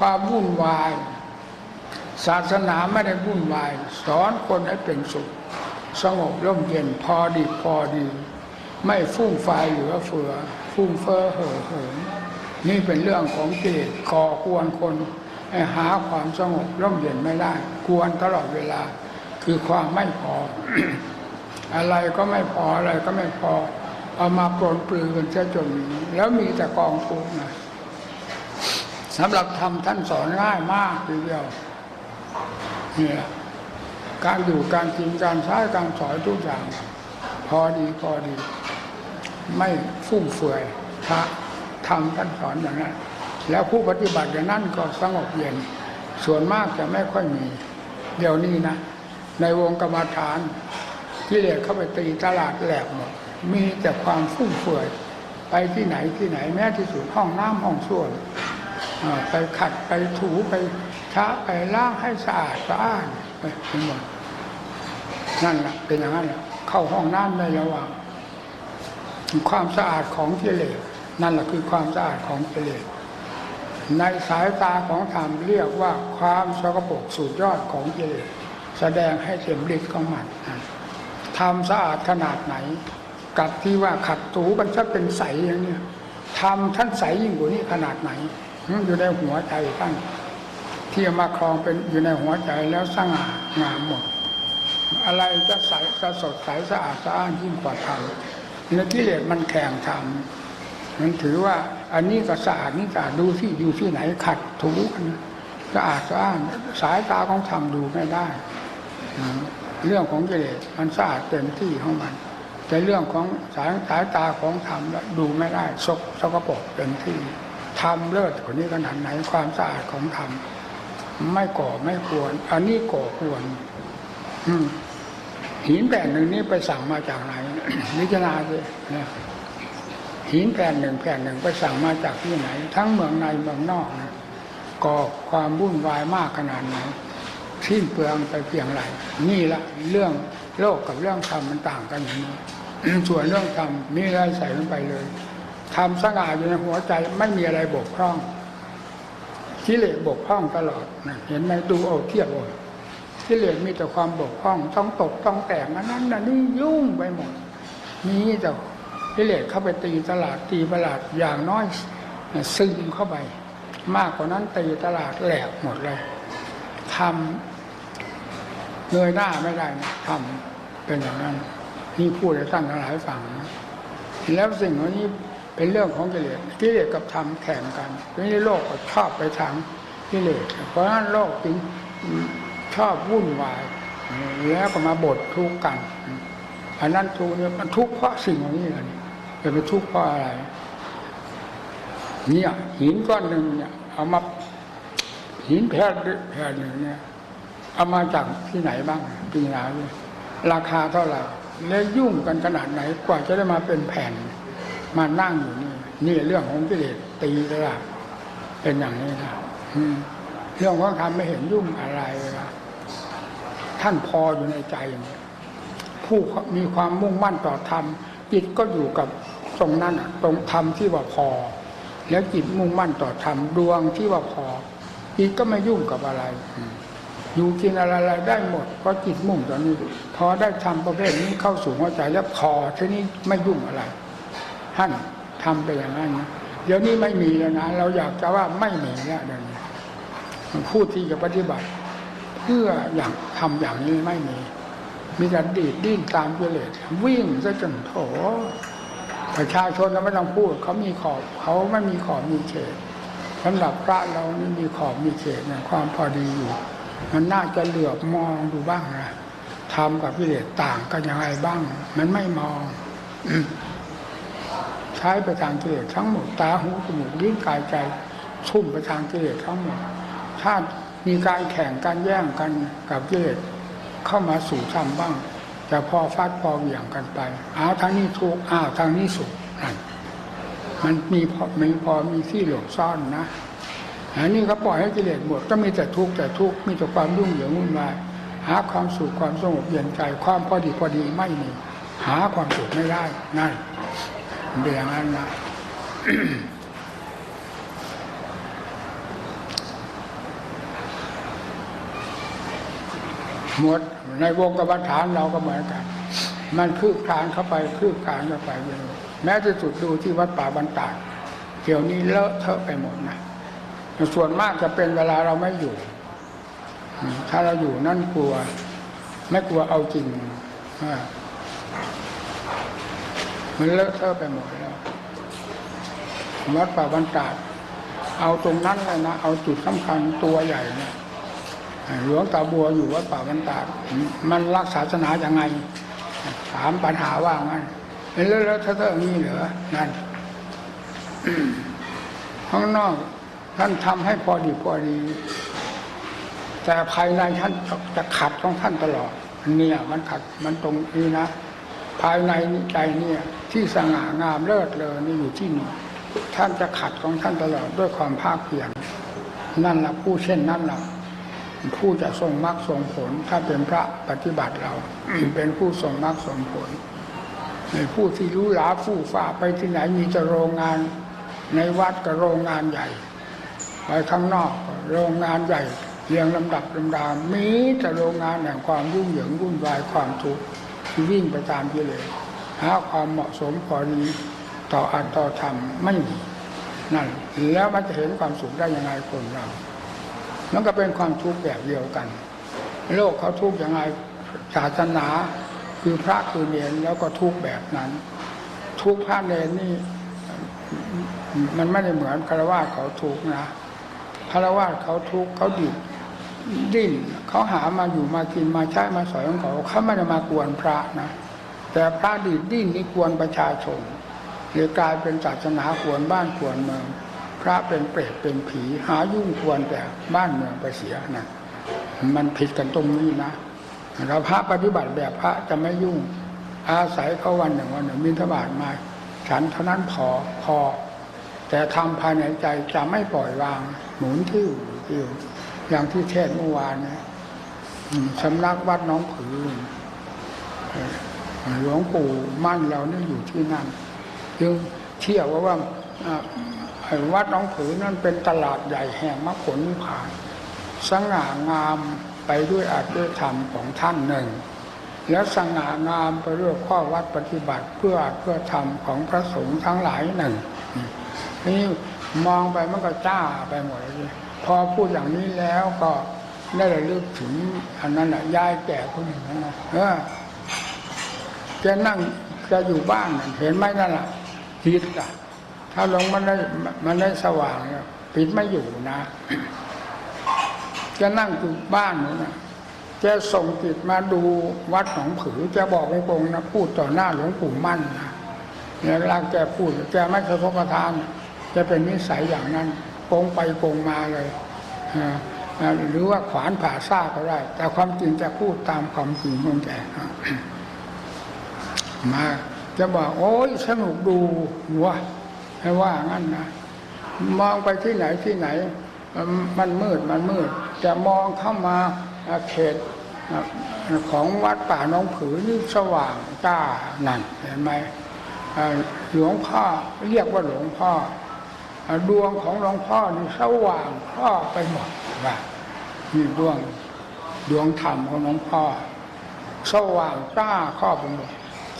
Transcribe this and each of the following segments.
ความวุ่นวาย ศาสนาไม่ได้วุ่นวาย สอนคนให้เป็นสุข สงบร่มเย็นพอดีพอดี ไม่ฟุ่มไฟเหลือเฟือ ฟุ่มเฟ้อเห่อเหิมนี่เป็นเรื่องของกิเลสก่อกวนคนให้หาความสงบร่มเย็นไม่ได้กวนตลอดเวลา คือความไม่พอ อะไรก็ไม่พออะไรก็ไม่พอ เอามาปลนปลือกันเสียจนแล้วมีแต่กองทุกข์นะ สำหรับทำท่านสอนง่ายมากทีเดียวเนี่แหละการอยู่การกินการใช้การสอนทุกอย่าง พอดีพอดี ไม่ฟุ่มเฟือยพระทำท่านสอนอย่างนั้น แล้วผู้ปฏิบัติอย่างนั้นก็สงบเย็น ส่วนมากจะไม่ค่อยมี เดี๋ยวนี้นะ ในวงกรรมฐานกิเลสเข้าไปตีตลาดแหลกหมดมีแต่ความฟุ่มเฟือยไปที่ไหนที่ไหนแม้ที่สุดห้องน้ำห้องส้วม ไปขัดไปถูไปชะไปล้างให้สะอาดสะอ้านไปหมดนั่นแหละเป็นอย่างนั้นแหละเข้าห้องน้ำในระหว่างความสะอาดของกิเลสนั่นแหละคือความสะอาดของกิเลสในสายตาของธรรมเรียกว่าความสกปรกสุดยอดของกิเลสแสดงให้เต็มฤทธิ์ของมันทำสะอาดขนาดไหน กับที่ว่าขัดถูกันซะเป็นใสอย่างเนี้ยทำท่านใสยิ่งกว่านี้ขนาดไหน อยู่ในหัวใจท่านที่มาครองเป็นอยู่ในหัวใจแล้วสง่างามหมด อะไรจะใสจะสดใสสะอาดสะอ้านยิ่งกว่าธรรมในกิเลสมันแข่งธรรมมันถือว่าอันนี้ก็สะอาดนี่สะอาดดูที่อยู่ที่ไหนขัดถูกันสะอาดสะอ้านสายตาของธรรมดูไม่ได้ เรื่องของกิเลสมันสะอาดเต็มที่ของมัน แต่เรื่องของสายสายตาของธรรมแล้วดูไม่ได้สกสกปรกเต็มที่ ธรรมเลิศกว่านี้ขนาดไหนความสะอาดของธรรมไม่ก่อไม่ควร อันนี้ก่อควร อืหินแผ่นหนึ่งนี้ไปสั่งมาจากไหนนิจนาเลยนะหินแผ่นหนึ่งแผ่นหนึ่งไปสั่งมาจากที่ไหน ทั้งเมืองในเมืองนอกนะก่อความวุ่นวายมากขนาดไหนสิ้นเปลืองไปเพียงไรนี่ละเรื่องโลกกับเรื่องธรรมมันต่างกันอย่างนี้ส่วนเรื่องธรรมมีอะไรใส่ลงไปเลย ทำสง่าอยู่ในหัวใจไม่มีอะไรบกพร่องกิเลสบกพร่องตลอดนะเห็นไหมดูเอาเทียบเอากิเลสมีแต่ความบกพร่องต้องตกต้องแต่งอันนั้นน่ะนี่ยุ่งไปหมดมีแต่กิเลสเข้าไปตีตลาดตีตลาดอย่างน้อยซึมเข้าไป มากกว่านั้นตีตลาดแหลกหมดเลยทำเงยหน้าไม่ได้นะทำเป็นอย่างนั้น นี่พูดให้ท่านทั้งหลายฟังนะแล้วสิ่งเหล่านี้ เป็นเรื่องของกิเลสกิเลสกับธรรมแข่งกันเพราะนี้โลกก็ชอบไปทางกิเลสเพราะฉะนั้นโลกจึงชอบวุ่นวายแล้วก็มาบดทุกข์กันอันนั้นทุกข์เนี่ยมันทุกข์เพราะสิ่งเหล่านี้แหละนี่จะไปทุกข์เพราะอะไร เนี่ยหินก้อนหนึ่งเนี่ยเอามาหินแผ่นแผ่นหนึ่งเนี่ยเอามาจากที่ไหนบ้างปีนาเลยราคาเท่าไหร่แล้วยุ่งกันขนาดไหนกว่าจะได้มาเป็นแผ่น มานั่งอยู่นี่นี่เรื่องของกิเลสตีตลาดเป็นอย่างนี้นะเรื่องของธรรมไม่เห็นยุ่งอะไรนะท่านพออยู่ในใจอย่างนี้ผู้มีความมุ่งมั่นต่อธรรมจิตก็อยู่กับตรงนั้นตรงธรรมที่ว่าพอ แล้วจิตมุ่งมั่นต่อธรรมดวงที่ว่าพอจิตก็ไม่ยุ่งกับอะไร อยู่กินอะไรได้หมดเพราะจิตมุ่งตอนนี้ พอได้ทำประเภทนี้เข้าสู่หัวใจแล้วพอทีนี้ไม่ยุ่งอะไร ท่านทำไปอย่างนั้นนะเดี๋ยวนี้ไม่มีแล้วนะเราอยากจะว่าไม่มีแล้วเดี๋ยวนี้ผู้ที่จะปฏิบัติ เพื่ออย่างทำอย่างนี้ไม่มี มีแต่ดีดดิ้นตามกิเลสวิ่งซะจนโถประชาชนเราไม่ต้องพูดเขามีขอบเขาไม่มีขอบมีเขตสำหรับพระเรานี่มีขอบมีเขตนะความพอดีอยู่ มันน่าจะเหลือบมองดูบ้างนะทำกับกิเลสต่างกันยังไงบ้าง มันไม่มอง ใช้ไปทางกิเลสทั้งหมดตาหูจมูกลิ้นกายใจชุ่มไปทางกิเลสทั้งหมด ถ้ามีการแข่งกันแย่งกันกับกิเลสเข้ามาสู่ธรรมบ้างจะพอฟาดพอเหวี่ยงกันไปอ้าวทางนี้ถูกอ้าวทางนี้สุขนั่นมันมีพอมีพอมีที่หลบซ่อนนะอันนี้ก็ปล่อยให้กิเลสหมดก็มีแต่ทุกข์แต่ทุกข์มีแต่ความยุ่งเหยิงวุ่นวายหาความสุขความสงบเย็นใจความพอดีพอดีไม่มีหาความสุขไม่ได้นั่น เดือนนั้นนะหมดในวงกรรมฐานเราก็เหมือนกัน มันคืบคลานเข้าไปคืบคลานเข้าไปเลยแม้ที่สุดดูที่วัดป่าบันตาดเดี๋ยวนี้เลอะเทอะไปหมดนะส่วนมากจะเป็นเวลาเราไม่อยู่ ถ้าเราอยู่นั่นกลัว ไม่กลัวเอาจริง มันเลอะเทอะไปหมดแล้ววัดป่าบันตาดเอาตรงนั้นเลยนะเอาจุดสำคัญตัวใหญ่เนี่ยหลวงตาบัวอยู่วัดป่าบรรดาดมันรักศาสนาอย่างไง ถามปัญหาว่างั้นแล้วแล้วถ้าเรื่องนี้เหรอนั่นข้างนอกท่านทำให้พอดีพอดี แต่ภายในท่านจะขัดของท่านตลอดเนี่ยมันขัดมันตรงนี้นะ ภายในนี่ใจเนี่ย ที่สง่างามเลิศเลยนี่อยู่ที่นี่ท่านจะขัดของท่านตลอดด้วยความภาคเพียรนั่นละผู้เช่นนั้นละผู้จะทรงมรรคทรงผล ถ้าเป็นพระปฏิบัติเราเป็นผู้ทรงมรรคทรงผล ในผู้ที่รู้หลาผู้ฝ่าไปที่ไหนมีจะโรงงาน ในวัดก็โรงงานใหญ่ ไปข้างนอกโรงงานใหญ่เรียงลำดับลำดามีแต่โรงงานแห่งความยุ่งเหยิงวุ่นวายความทุกข์ที่วิ่งไปตามกิเลส หาความเหมาะสมพอดีต่ออัตต่อธรรมไม่มีนั่นแล้วมันจะเห็นความสุขได้ยังไงคนเรา มันก็เป็นความทุกข์แบบเดียวกัน โลกเขาทุกข์ยังไงศาสนาคือพระคือเนรแล้วก็ทุกข์แบบนั้น ทุกข์พระเนรนี่ มันไม่ได้เหมือนคารวะเขาทุกข์นะคารวะเขาทุกข์เขาดิบดิ้นเขาหามาอยู่มากินมาใช้มาสอยของเขาเขาไม่ได้มากวนพระนะ แต่พระดิบดิ้นนี่กวนประชาชนเลยกลายเป็นศาสนากวนบ้านกวนเมือง พระเป็นเปรตเป็นผีหายุ่งควรแต่บ้านเมืองไปเสียนะมันผิดกันตรงนี้นะเราพระปฏิบัติแบบพระจะไม่ยุ่ง อาศัยเขาวันหนึ่งวันหนึ่งมินทบาทมาฉันเท่านั้นพอพอ แต่ทำภายในใจจะไม่ปล่อยวาง หมุนที่อยู่ที่อยู่อย่างที่เทศเมื่อวานนะสำนักวัดน้องผือ หลวงปู่มั่นเราเนี่ยอยู่ที่นั่นจึงเที่ยวว่าว่าวัดน้องผือนั่นเป็นตลาดใหญ่แห่งมรรคผลนิพพานสง่างามไปด้วยอาจด้วยธรรมของท่านหนึ่ง แล้วสง่างามไปด้วยข้อวัดปฏิบัติเพื่ออาจเพื่อธรรมของพระสงฆ์ทั้งหลายหนึ่งนี่มองไปมันก็จ้าไปหมดเลยพอพูดอย่างนี้แล้วก็ได้ระลึกถึงอันนั้นแหละยายแก่คนหนึ่งนั่นนะเออ แกนั่งแกอยู่บ้านเห็นไหมนั่นแหละจิตอะ ถ้าลงมันได้มันได้สว่างปิดไม่อยู่นะจะนั่งอยู่บ้านนู้นนะจะส่งจิตมาดูวัดหนองผือจะบอกตรงนะพูดต่อหน้าหลวงปู่มั่นนะเนี่ยเวลาแกพูดแกไม่เคยพกทานจะเป็นนิสัยอย่างนั้นโกงไปโกงมาเลยหรือว่าขวานผ่าซ่าก็ได้ แต่ความจริงจะพูดตามความจริงของแก มา จะบอกโอ้ยสนุกดูวะให้ว่างั้นนะมองไปที่ไหนที่ไหน มันมืดมันมืดจะมองเข้ามาเขตของวัดป่าหน้องผือนี่สว่างจ้านั่นเห็นไหมหลวงพ่อเรียกว่าหลวงพ่อดวงของหลวงพ่อนี่สว่างครอบไปหมดว่านี่ดวงดวงธรรมของหลวงพ่อสว่างจ้าครอบไปหมด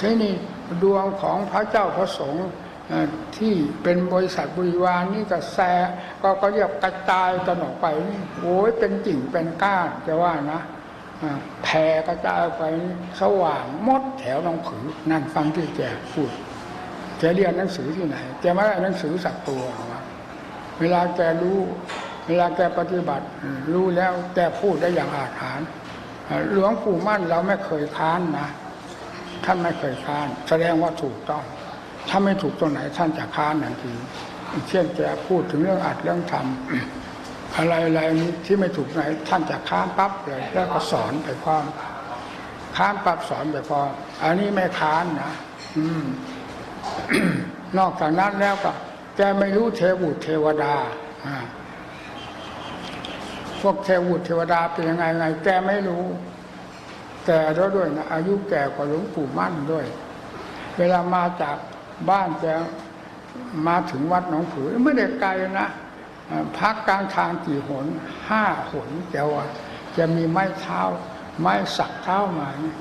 ทีนี้ดวงของพระเจ้าพระสงฆ์ที่เป็นบริษัทบริวารนี่ก็แซก็ก็เรียกกระจายกันออกไปนี่โอ้ยเป็นจิ่งเป็นก้านจะว่านะแผ่กระจายออกไปสว่างมดแถวหนองผือนั่นฟังที่แกพูดแกเรียนหนังสือที่ไหนแกไม่ได้หนังสือสักตัวหรอกวะเวลาแกรู้เวลาแกปฏิบัติรู้แล้วแกพูดได้อย่างอาถรรพ์หลวงปู่มั่นเราไม่เคยค้านนะ ท่านไม่เคยค้าน แสดงว่าถูกต้อง ถ้าไม่ถูกตรงไหนท่านจะค้านทันทีเช่นแกพูดถึงเรื่องอัดเรื่องทำอะไรอะไรนี้ที่ไม่ถูกไหน ท่านจะค้านปั๊บเลยแล้วก็สอนไปพร้อมค้านปั๊บสอนไปพร้อมอันนี้ไม่ค้านนะอืมนอกจากนั้นแล้วก็แกไม่รู้เทวุตเทวดาพวกเทวุตเทวดาเป็นยังไงไง แกไม่รู้ ก่แล้วด้วยนะอายุแก่กว่าหลวงปู่มั่นด้วย เวลามาจากบ้านแกมาถึงวัดหนองผือไม่ได้ไกลนะพักกลางทางกี่หนห้าหนแกว่าจะมีไม้เท้า ไม้สักเท้ามาเนี่ย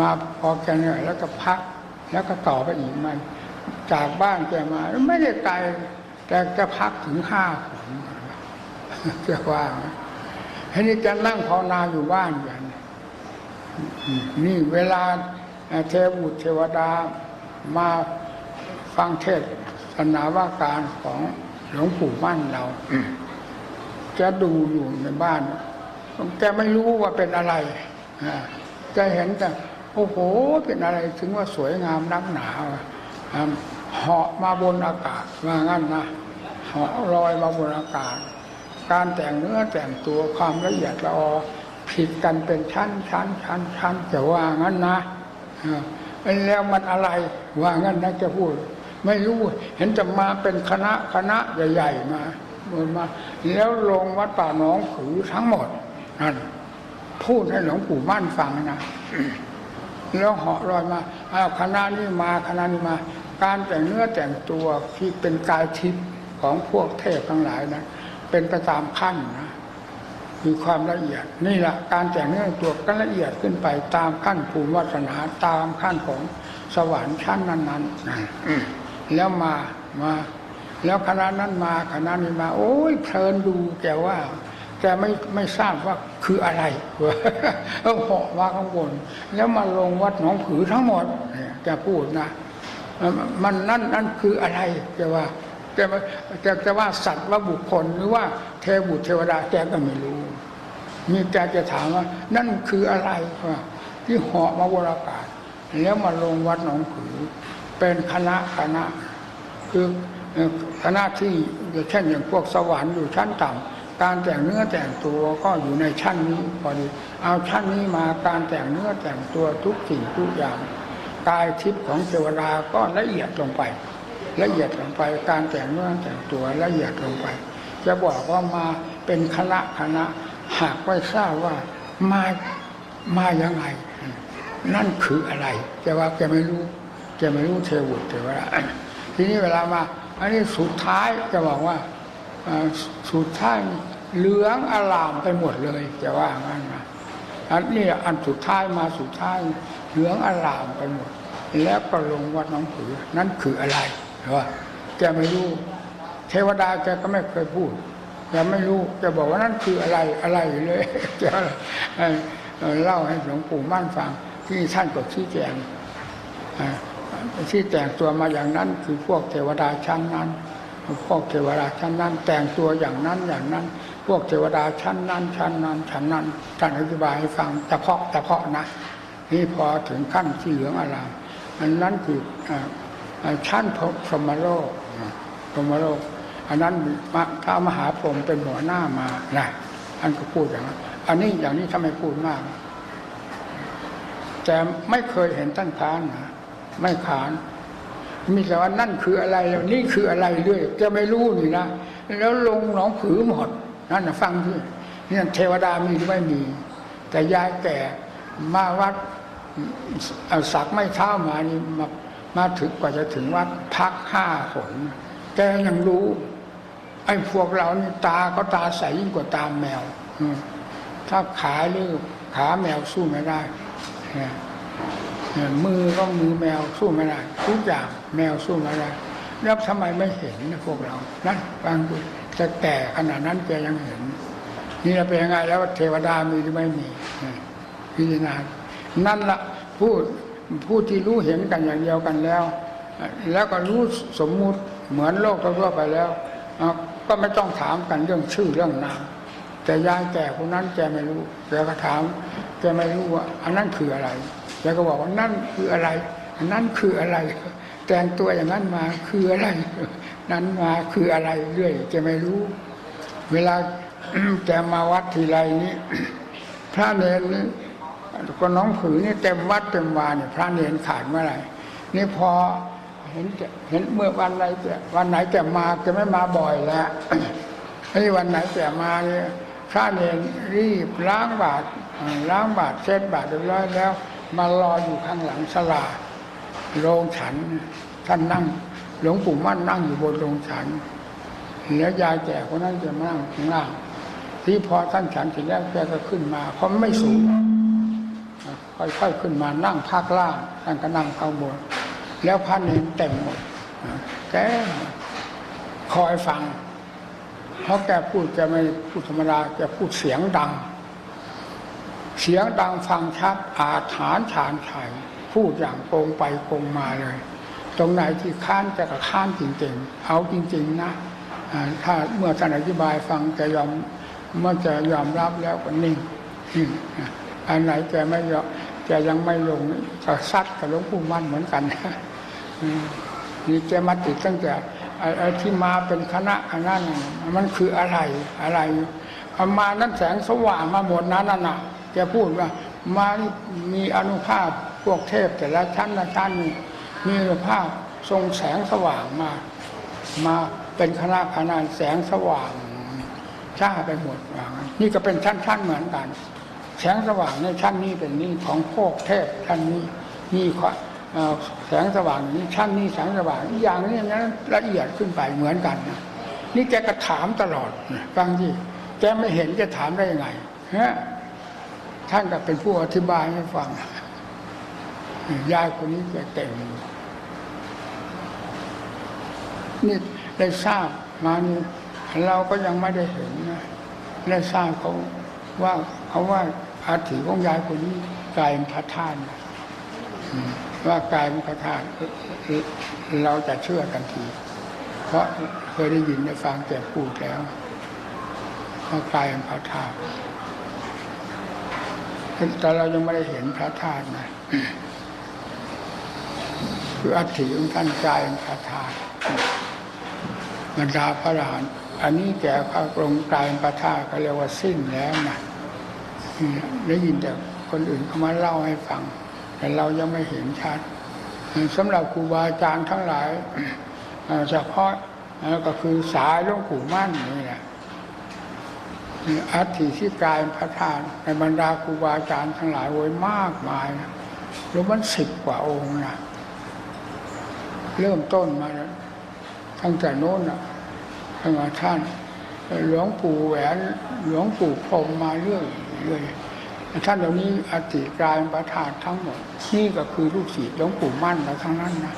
มาพอแกเหนื่อยแล้วก็พักแล้วก็ต่อไปอีกมัน จากบ้านแกมาไม่ได้ไกลแต่จะพักถึงห้าขนแกว่าทีนี้แกนั่งภาวนาอยู่บ้านกันอืมนี่ เวลาเทวุตเทวดามาฟังเทศสนาว่าการของหลวงปู่มั่นเราแกดูอยู่ในบ้านแกไม่รู้ว่าเป็นอะไรอ่าแกเห็นแต่โอ้โหเป็นอะไรถึงว่าสวยงามนักหนาวะอ่าเหาะมาบนอากาศว่างั้นนะเหาะลอยมาบนอากาศ การแต่งเนื้อแต่งตัวความละเอียดละออ ผิดกันเป็นชั้นชั้นชั้นชั้นจะว่างั้นนะอ่าแล้วมันอะไรว่างั้นนะแกพูด ไม่รู้เห็นจะมาเป็นคณะคณะใหญ่ๆมาเดินมา แล้วลงวัดป่าหนองขือทั้งหมดนั่นพูดให้หลวงปู่มั่นฟังนะแล้วเหาะลอยมาอาคณะนี้มาคณะนี้มา การแต่งเนื้อแต่งตัวที่เป็นกายทิพย์ของพวกเทพทั้งหลายนะเป็นไปตามขั้นนะ มีความละเอียดนี่แหละการแต่งเนื้อแต่งตัวก็ละเอียดขึ้นไปตามขั้นภูมิวัฒนาตามขั้นของสวรรค์ชั้นนั้นๆนะแล้วมามา แล้วคณะนั้นมาคณะนี้มา โอ้ยเพลินดูแกว่าแกไม่ไม่ทราบว่าคืออะไรเออเหาะมาข้างบนแล้วมาลงวัดหนองผือทั้งหมดเนี่ยแกพูดนะเอ่อมันนั่นนั่นคืออะไรแกว่าแกว่าแกจะว่าสัตว์ว่าบุคคลหรือว่า เทวบุตรเทวดาแกก็ไม่รู้ มีแกจะถามว่า นั่นคืออะไรว่าที่เหาะมาบนอากาศ แล้วมาลงวัดหนองผือ เป็นคณะคณะ คือคณะที่เช่นอย่างพวกสวรรค์อยู่ชั้นต่ำการแต่งเนื้อแต่งตัวก็อยู่ในชั้นนี้พอดี เอาชั้นนี้มาการแต่งเนื้อแต่งตัวทุกสิ่งทุกอย่างกายทิพย์ของเทวดาก็ละเอียดลงไป ละเอียดลงไป การแต่งเนื้อแต่งตัวละเอียดลงไป จะบอกว่ามาเป็นคณะคณะ หากไม่ทราบว่ามามายังไง นั่นคืออะไรจะว่าแกไม่รู้แกไม่รู้เทวุตเทวดาทีนี้เวลามา อันนี้สุดท้ายจะบอกว่าสุดท้ายเหลืองอลามไปหมดเลยจะว่างั้นนะอันนี้อันสุดท้ายมาสุดท้ายเหลืองอลามไปหมด แล้วก็ลงวัดน้องผือนั่นคืออะไรเหรอแกไม่รู้ เทวดาแกก็ไม่เคยพูดแกไม่รู้แกบอกว่านั่นคืออะไรอะไรเลยแกเอ่อเอ่อเล่าให้หลวงปู่มั่นฟัง ที่ท่านก็ชี้แจงอ่าที่แต่งตัวมาอย่างนั้นคือพวกเทวดาชั้นนั้น พวกเทวดาชั้นนั้น แต่งตัวอย่างนั้นอย่างนั้น พวกเทวดาชั้นนั้น ชั้นนั้นชั้นนั้นท่านอธิบายให้ฟังเฉพาะเฉพาะนะนี่พอถึงขั้นที่เหลืองอารามอันนั้นคืออชั้นพรหมโลกพรหมโลก อันนั้นพระมหาพรหมเป็นหัวหน้ามานะอันก็พูดอย่างนั้นอันนี้อย่างนี้ทำไมพูดมาก แต่ไม่เคยเห็นท่านค้านนะไม่ขาน มีแต่ว่านั่นคืออะไรแล้วนี่คืออะไรเรื่อยจะไม่รู้นี่นะแล้วลงหนองผือหมดนั่นนะฟังที่นี่เทวดามีหรือไม่มี แต่ยายแก่มาวัดเอาสักไม่เท้ามานี่มามาถึงกว่าจะถึงวัดพักห้าฝนแกยังรู้ ไอ้พวกเรานี่ตาก็ตาใสยิ่งกว่าตาแมวถ้าขาหรือขาแมวสู้ไม่ได้มือก็มือแมวสู้ไม่ได้ทุกอย่างแมวสู้ไม่ได้แล้วทำไมไม่เห็นนะพวกเรานั่นฟังดูจะแก่ขนาดนั้นแกยังเห็น นี่เราเป็นยังไงแล้วเทวดามีหรือไม่มีพิจารณานั่นละผู้ผู้ที่รู้เห็นกันอย่างเดียวกันแล้ว แล้วก็รู้สมมุติเหมือนโลกทั่วไปแล้ว ก็ไม่ต้องถามกันเรื่องชื่อเรื่องนามแต่ยายแก่คนนั้นแกไม่รู้แกก็ถามแกไม่รู้ว่า อันนั้นคืออะไรแกก็บอกว่านั่นคืออะไรอันนั้นคืออะไร แต่งตัวอย่างนั้นมาคืออะไร นั้นมาคืออะไรเรื่อยแกไม่รู้ เวลาแกมาวัดทีไรนี้พระเนรนี่ก็น้องผือนี่เต็มวัดเต็มวาเนี่ยพระเนรขาดเมื่อไหร่นี่พอ เห็นแกเห็นเมื่อวันไหนแกวันไหนแกมาแกไม่มาบ่อยแล้วไอ้วันไหนแกมาเนี่ยพระเนรรีบล้างบาตรล้างบาตรเช็ดบาตรเรียบร้อยแล้ว มารออยู่ข้างหลังศาลาโรงฉันท่านนั่ง หลวงปู่มั่นนั่งอยู่บนโรงฉันแล้วยายแก่คนนั้นจะมานั่งข้างล่างที่พอท่านฉันเสร็จแล้วแกก็ขึ้นมาเพราะไม่สูงค่อยๆขึ้นมานั่งภาคล่างท่านก็นั่งข้างบน แล้วพระเนรเต็มหมดแกคอยฟัง เพราะแกพูดแกไม่พูดธรรมดาแกพูดเสียงดัง เสียงดังฟังชัดอาถานฉานไฉพูดอย่างโกงไปโกงมาเลย ตรงไหนที่ค้านจะกระค้านจริงๆ เอาจริง ๆ นะถ้าเมื่อท่านอธิบายฟังจะยอมเมื่อจะยอมรับแล้วก็นิ่งนิ่งอันไหนแกไม่ยอมแกยังไม่ลงก็ซัดกับหลวงปู่มั่นเหมือนกันอื มนี่แกมาติดตั้งแต่ไอ้ไอ้ที่มาเป็นคณะคณะนั้นมันคืออะไรอะไรอมานั้นแสงสว่างมาหมดนั้นน่ะแกพูดว่ามานี่มีอนุภาพพวกเทพแต่ละชั้นละชั้นมีอนุภาพทรงแสงสว่างมา มาเป็นคณะคณะแสงสว่างจ้าไปหมดว่างนี่ก็เป็นชั้นๆเหมือนกัน แสงสว่างในชั้นนี้เป็นนี้ของพวกเทพชั้นนี้มีความเอ่ แสงสว่างนี้ชั้นนี้แสงสว่างอีกอย่างนี้นั้นละเอียดขึ้นไปเหมือนกันนะนี่แกก็ถามตลอดฟังที่แกไม่เห็นจะถามได้ยังไงฮะท่านก็เป็นผู้อธิบายให้ฟังยายคนนี้แกเก่งนี่ได้ทราบมานี่เราก็ยังไม่ได้เห็นนะได้ทราบเขาว่าเขาว่าอาถิของยายคนนี้กลายเป็นพระธาตุนะ ว่ากายเป็นพระธาตุเราจะเชื่อกันที เพราะเคยได้ยินได้ฟังแกพูดแล้วว่ากายเป็นพระธาตุแต่เรายังไม่ได้เห็นพระธาตุนะคืออัฐิของท่านกายเป็นพระธาตุบรรดาพระอรหันต์อันนี้แก่พระองค์กายเป็นพระธาตุเขาเรียกว่าสิ้นแล้วนะได้ยินแต่คนอื่นเขามาเล่าให้ฟัง แต่เรายังไม่เห็นชัดสำหรับครูบาอาจารย์ทั้งหลายเฉพาะก็คือสายหลวงปู่มั่นนี่แหละอัฐิที่กลายพระธาตุในบรรดาครูบาอาจารย์ทั้งหลายโวยมากมายนะรวมมันสิบกว่าองค์นะเริ่มต้นมาตั้งแต่โน้นอะตั้งแต่ท่าน หลวงปู่แหวน หลวงปู่พรมมาเรื่อยเรื่อย ท่านเหล่านี้อติกลายเป็นประธานทั้งหมด นี่ก็คือลูกศิษย์หลวงปู่มั่นเราทั้งนั้นนะ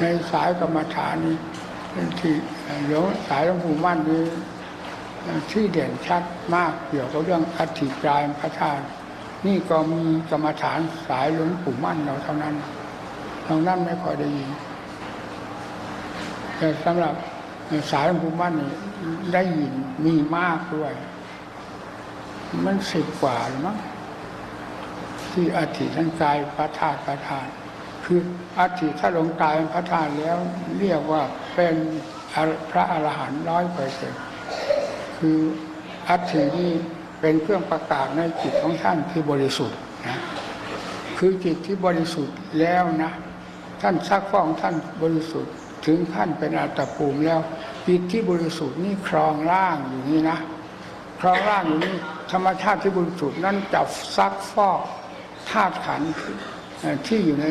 ในสายกรรมฐานนี้ที่หลวงสายหลวงปู่มั่นนี้ที่เด่นชัดมากเกี่ยวกับเรื่องอธิกลายประธานนี่ก็มีกรรมฐานสายหลวงปู่มั่นเราเท่านั้นทางนั้นไม่ค่อยได้ยินแต่สำหรับสายหลวงปู่มั่นนี่ได้ยินมีมากด้วย มันสิบกว่าหรือมั้งที่อาทิท่านกายพระธาตุพระธาตุคืออาทิถ้าลงกายเป็นพระธาตุแล้ว เรียกว่าเป็นพระอรหันต์ร้อยเปอร์เซ็นต์คืออัฐินี้เป็นเครื่องประกาศในจิตของท่านที่บริสุทธิ์นะคือจิตที่บริสุทธิ์แล้วนะท่านซักฟองท่านบริสุทธิ์ ถึงขั้นเป็นอัตภูมิแล้วจิตที่บริสุทธิ์นี่ครองร่างอยู่นี่นะครองร่างอยู่นี่ ธรรมชาติที่บริสุทธิ์นั้นจะซักฟอกธาตุขันธ์ที่อยู่ใน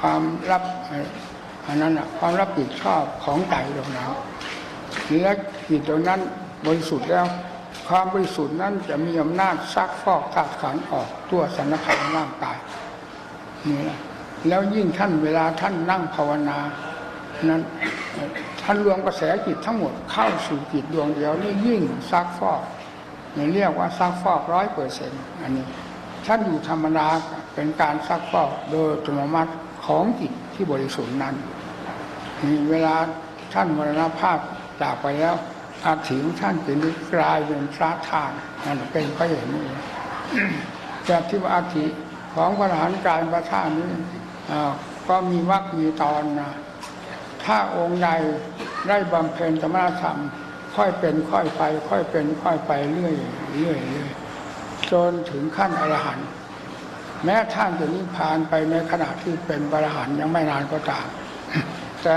ความรับอันนั้นนะความรับผิดชอบของใจตรงนั้นและจิตตรงนั้นบริสุทธิ์แล้ว ความบริสุทธิ์นั้นจะมีอำนาจซักฟอกธาตุขันธ์ออกตัวสันขันร่างกายนี่นะแล้วยิ่งท่านเวลาท่านนั่งภาวนานั้นท่านรวมกระแสจิตทั้งหมดเข้าสู่จิตดวงเดียวนี่ยิ่งซักฟอก นี่เรียกว่าซักฟอกร้อยเปอร์เซ็นต์อันนี้ท่านอยู่ธรรมดาเป็นการซักฟอกโดยอัตโนมัติของจิตที่บริสุทธิ์นั้นนี่เวลาท่านมรณภาพจากไปแล้วอาถิของท่านจะนึกกลายเป็นพระธาตุนั่นเป็นพระอย่างนี้จากที่ว่าอาทิของพระหันกลายเป็นพระธาตุนี้ก็มีวรรคมีตอนนะถ้าองค์ใดได้บำเพ็ญธรรมธรรม ค่อยเป็นค่อยไป ค่อยเป็นค่อยไปเรื่อยเรื่อยเรื่อยจนถึงขั้นอรหันต์แม้ท่านจะนิพพานไปในขณะที่เป็นอรหันต์ยังไม่นานก็ตามแต่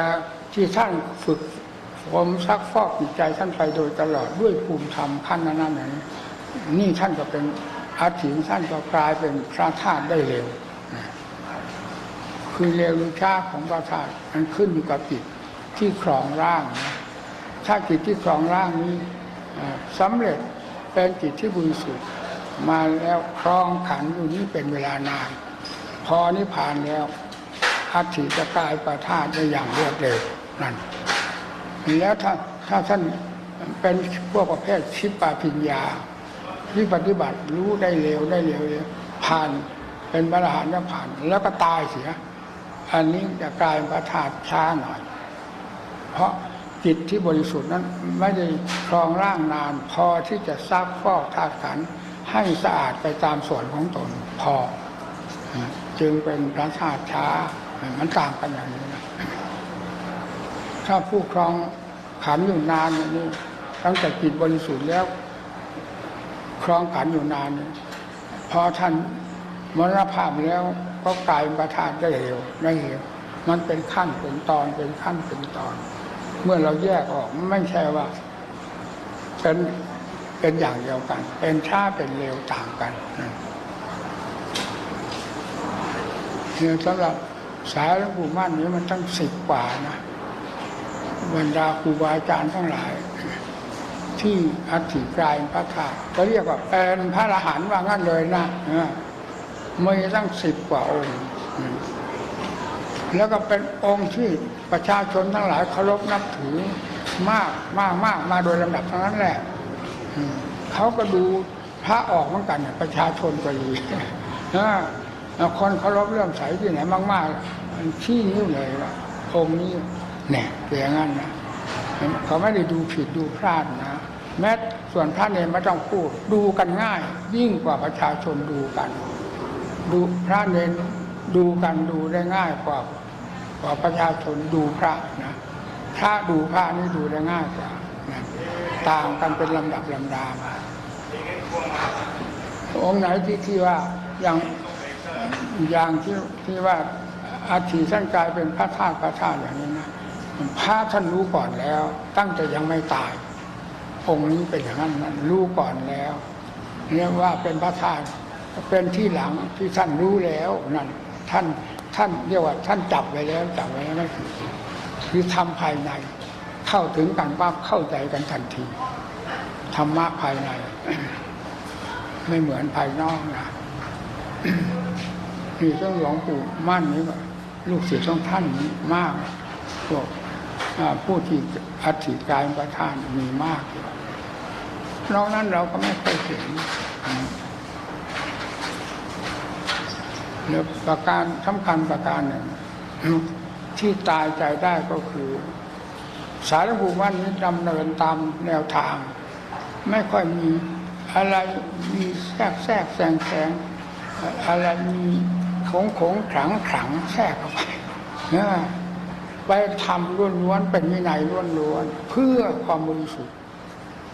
ที่ท่านฝึกผมซักฟอกจิตใจท่านไปโดยตลอดด้วยภูมิธรรมขั้นนั้นนั้นนี่ท่านก็เป็นอาถิงท่านก็กลายเป็นพระธาตุได้เร็ว คือเร็วหรือช้าของพระธาตุมันขึ้นอยู่กับจิตที่ครองร่างนะ ถ้าจิตที่ครองร่างนี้อ่าสำเร็จเป็นจิตที่บริสุทธิ์มาแล้วครองขันอยู่นี้เป็นเวลานาน พอนิพพานแล้วอัฐิจะกลายประธาตุได้อย่างรวดเร็วนั่นแล้วถ้าถ้าท่านเป็นพวกประเภทชิปปาพิญญา ที่ปฏิบัติรู้ได้เร็วได้เร็วเลยผ่านเป็นพระอรหันต์ผ่าน แล้วก็ตายเสีย อันนี้จะกลายประธาตุช้าหน่อย เพราะ จิตที่บริสุทธิ์นั้นไม่ได้ครองร่างนาน พอที่จะซักฟอกธาตุขันให้สะอาดไปตามส่วนของตนพอ จึงเป็นพระธาตุช้ามันต่างกันอย่างนี้นะถ้าผู้ครองขันอยู่นานนี้ตั้งแต่จิตบริสุทธิ์แล้ว ครองขันอยู่นานนี่พอท่านมรณภาพแล้วก็กลายเป็นประธานได้เร็วได้เร็วมันเป็นขั้นเป็นตอนเป็นขั้นเป็นตอน เมื่อเราแยกออกไม่ใช่ว่าเป็นเป็นอย่างเดียวกัน เป็นช้าเป็นเร็วต่างกันเนี่ยสำหรับสายหลวงปู่มั่นนี้มันตั้งสิบกว่านะบรรดาครูบาอาจารย์ทั้งหลาย ที่อัฐิกลายพระธาตุก็เรียกว่าเป็นพระอรหันต์ว่างั้นเลยนะเออมีตั้งสิบกว่าองค์ แล้วก็เป็นองค์ที่ ประชาชนทั้งหลายเคารพนับถือมากมากมากมาโดยลำดับทั้งนั้นแหละเขาก็ดูพระออกเหมือนกันประชาชนก็ดีนะล้วคนเคารพเรื่องใสที่ไหนมากๆมันชี้นิ้วเลยว่าองค์นี้เนี่ยเป็นอย่างนั้นนะเขาไม่ได้ดูผิดดูพลาดนะแม้ส่วนพระเนรไม่ต้องพูด ดูกันง่าย ยิ่งกว่าประชาชนดูกัน ดูพระเนรดูกันดูได้ง่ายกว่า กว่าประชาชนดูพระนะถ้าดูพระนี่ดูได้ง่ายกว่านะต่างกันเป็นลำดับลำดามาองค์ไหนที่ที่ว่าอย่างอย่างที่ที่ว่าอาชีท่านกลายเป็นพระธาตุพระธาตุอย่างนี้นะพระท่านรู้ก่อนแล้ว ตั้งแต่ยังไม่ตาย องค์นี้เป็นอย่างนั้นนะรู้ก่อนแล้วเรียกว่าเป็นพระธาตุเป็นที่หลังที่ท่านรู้แล้วนั่นท่าน ท่านเรียกว่าท่านจับไว้แล้วจับไว้แล้วคือคือทำภายใน เข้าถึงกันปั๊บเข้าใจกันทันทีธรรมะภายใน ไม่เหมือนภายนอกนะนี่ต้องหลวงปู่มั่นนี่ก็ลูกศิษย์ของท่านนี้มากพวกผู้ที่อัฐิกายประธานมีมากอยู่นอกนั้นเราก็ไม่ค่อยเห็น แล้วประการสำคัญประการหนึ่งที่ตายใจได้ก็คือ สารภูมิวันนี้ดำเนินตามแนวทาง ไม่ค่อยมีอะไรมีแทรกแทรกแซงแซงอะไรมีโขงโขงขลังขลังแทรกเข้าไปไปทำล้วนๆเป็นวินัยล้วนๆเพื่อความบริสุทธิ์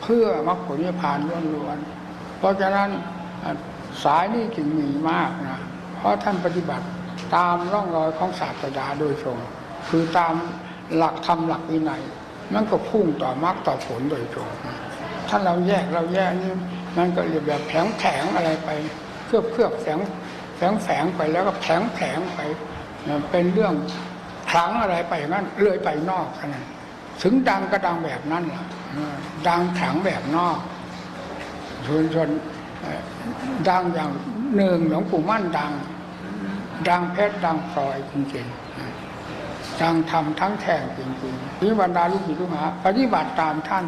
เพื่อมรรคผลนิพพานล้วนๆเพราะฉะนั้นสายนี้จึงมีมากนะ เพราะท่านปฏิบัติตามร่องรอยของศาสดาโดยตรงคือตามหลักธรรมหลักวินัยมันก็พุ่งต่อมรรคต่อผลโดยตรงถ้าเราแยกเราแยกนี่มันก็เรียกแบบแผงแผงอะไรไปเคลือบเคลือบแฝงแฝงแฝงไปแล้วก็แผงแผงไปเป็นเรื่องคลังอะไรไปงั้นเลยไปนอกเท่านั้นถึงดังก็ดังแบบนั้นล่ะดังขลังแบบนอกชนชนดังอย่าง หนึ่งหลวงปู่มั่นดัง ดังเพชรดังพลอยจริงๆดังทำทั้งแท่งจริงๆนี่บรรดาลูกศิษย์ลูกหาปฏิบัติตามท่าน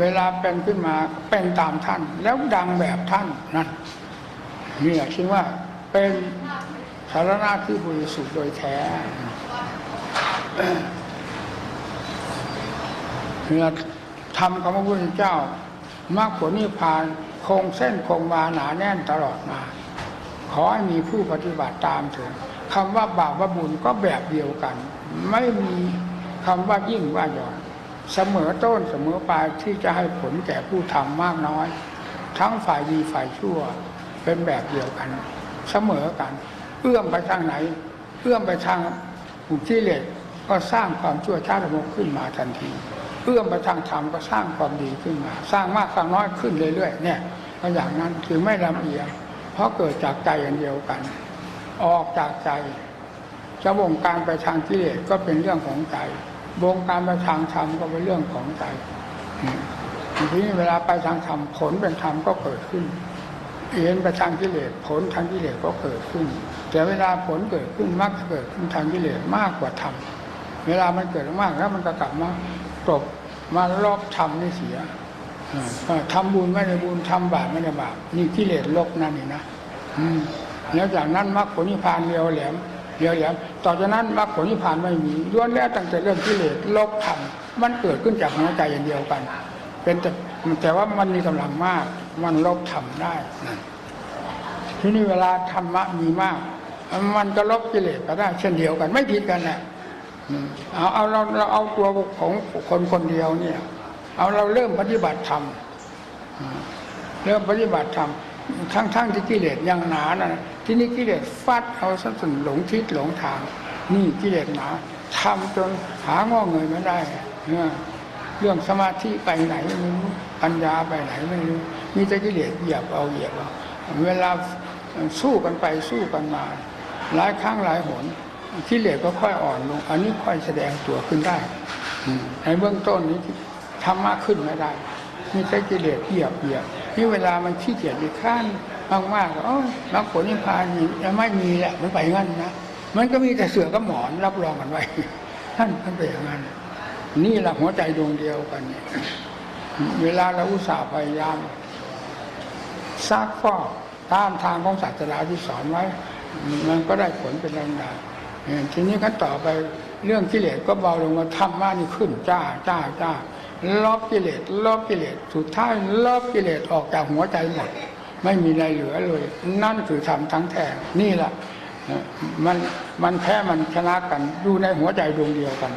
เวลาเป็นขึ้นมาเป็นตามท่าน แล้วดังแบบท่านนั่นนี่แหละคิดว่าเป็นสารณะที่บริสุทธิ์โดยแท้เมื่อทำของพระพุทธเจ้า มรรคผลนิพพานคงเส้นคงวาหนาแน่นตลอดมา ขอให้มีผู้ปฏิบัติตามเถิดคำว่าบาปว่าบุญก็แบบเดียวกัน ไม่มีคำว่ายิ่งว่าหย่อนเสมอต้นเสมอปลายที่จะให้ผลแก่ผู้ทำมากน้อย ทั้งฝ่ายดีฝ่ายชั่วเป็นแบบเดียวกัน เสมอกัน เอื้อมไปทางไหน เอื้อมไปทางอุกิเลสก็สร้างความชั่วช้าระมกขึ้นมาทันที เอื้อมไปทางธรรมก็สร้างความดีขึ้นมา สร้างมากสร้างน้อยขึ้นเรื่อยๆเนี่ยก็อย่างนั้นคือไม่ลำเอียงเพราะเกิดจากใจอันเดียวกัน ออกจากใจจะวงการไปทางกิเลสก็เป็นเรื่องของใจวงการไปทางธรรมก็เป็นเรื่องของใจทีนี้เวลาไปทางธรรมผลเป็นธรรมก็เกิดขึ้นเห็นไปทางกิเลสผลทางกิเลสก็เกิดขึ้น แต่เวลาผลเกิดขึ้นมักเกิดขึ้นทางกิเลสมากกว่าธรรมเวลามันเกิดมากแล้วมันก็กลับมา ตบมาลอบธรรมนี่เสียเออทำบุญไม่ได้บุญทำบาปไม่ได้บาปนี่กิเลสลกนั่นนี่นะอืมแล้วจากนั้นมรรคผลนิพพานเรียวแหลมเรียวแหลมต่อจากนั้นมรรคผลนิพพานไม่มีล้วนแล้วตั้งแต่เรื่องกิเลสลบธรรมมันเกิดขึ้นจากหัวใจอย่างเดียวกัน เป็นแต่แต่ว่ามันมีกำลังมาก มันลบธรรมได้นั่นทีนี้เวลาธรรมะมีมาก มันก็ลบกิเลสก็ได้เช่นเดียวกันไม่ผิดกันแหละ เอาเอาเราเราเอาตัวของคนคนเดียวเนี่ย เอาเราเริ่มปฏิบัติธรรมเริ่มปฏิบัติธรรมทั้งทั้งที่กิเลสยังหนานะที่นี่กิเลสฟัดเอาสันหลงทิศหลงทาง นี่กิเลสหนาทำจนหางอเงยไม่ได้เนี่ยเรื่องสมาธิไปไหนไม่รู้ปัญญาไปไหนไม่รู้มีแต่กิเลสเหยียบเอาเหยียบเอาเวลาสู้กันไปสู้กันมา หลายครั้งหลายหน กิเลสก็ค่อยอ่อนลง อันนี้ค่อยแสดงตัวขึ้นได้ในเบื้องต้นนี้ทำมากขึ้นไม่ได้มีแต่กิเลสเหยียบเหยียบนี่เวลามันขี้เกียจไปข้านมากๆก็โอ้ยมรรคผลนิพพานยังไม่มีแหละมันไปงั้นนะมันก็มีแต่เสือกับหมอนรับรองกันไว้ท่านท่านเป็นอย่างนั้น นี่แหละหัวใจดวงเดียวกันเนี่ยเวลาเราอุตส่าห์พยายามซักฟอกตามทางของศาสนาที่สอนไว้ มันก็ได้ผลเป็นลำดับ ทีนี้ขั้นต่อไปเรื่องกิเลสก็เบาลงมาธรรมะนี่ขึ้นจ้าจ้าจ้าลบกิเลสลบกิเลสสุดท้ายลบกิเลสออกจากหัวใจหมดไม่มีอะไรเหลือเลย นั่นคือธรรมทั้งแท้นี่แหละมันมันแพ้มันชนะกันอยู่ในหัวใจดวงเดียวกัน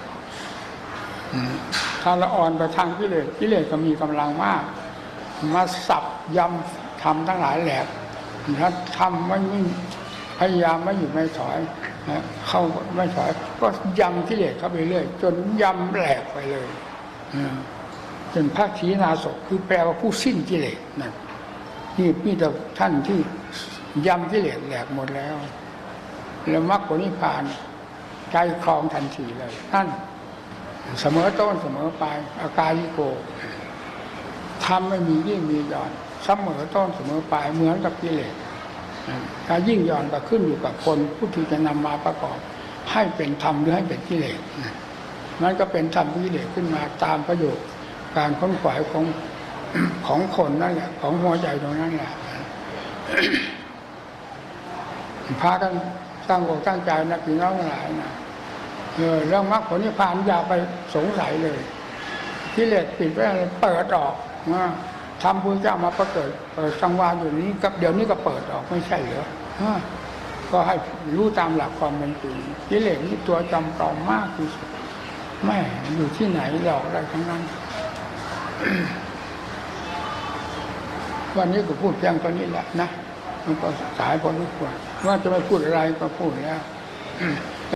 ถ้าเราอ่อนไปทางกิเลสกิเลสก็มีกำลังมาก มาสับยำทำทั้งหลายแหลกถ้าทำไม่พยายามไม่หยุดไม่ถอย เข้าไม่ถอยก็ยำกิเลสเข้าไปเรื่อยจนยำแหลกไปเลยจนพระขีณาสพคือแปลว่าผู้สิ้นกิเลสนั่นนี่มีแต่ท่านที่ยำกิเลสแหลกหมดแล้ว แล้วมรรคผลนิพพานใจครองทันทีเลยนั่นเสมอต้นเสมอปลายอากาลิโกทำไม่มียิ่งมีหย่อนเสมอต้นเสมอปลายเหมือนกับกิเลส ถ้ายิ่งย่อนก็ขึ้นอยู่กับคนผู้ที่จะนำมาประกอบ ให้เป็นธรรมหรือให้เป็นกิเลสมันก็เป็นธรรมกิเลสขึ้นมาตามประโยชน์การค้นขวายของของคนนั่นแหละของหัวใจตรงนั้นแหละพากันตั้งอกตั้งใจนะพี่น้องหลายนะเออเรื่องมรรคผลนิพพานอย่าไปสงสัยเลยกิเลสปิดไว้เลยเปิดออกนะ ทำพุทธเจ้ามาประเกิดเปิดสังวาอยู่นี้กับเดี๋ยวนี้ก็เปิดออกไม่ใช่เหรอก็ให้รู้ตามหลักความเป็นจริงกิเลสนี่ตัวจำปลอมมากที่สุดแม่อยู่ที่ไหนหลอกได้ทั้งนั้น วันนี้ก็พูดเพียงตอนนี้แหละนะมันก็สายพอทุกควรว่าจะไม่พูดอะไรก็พูดแล้ว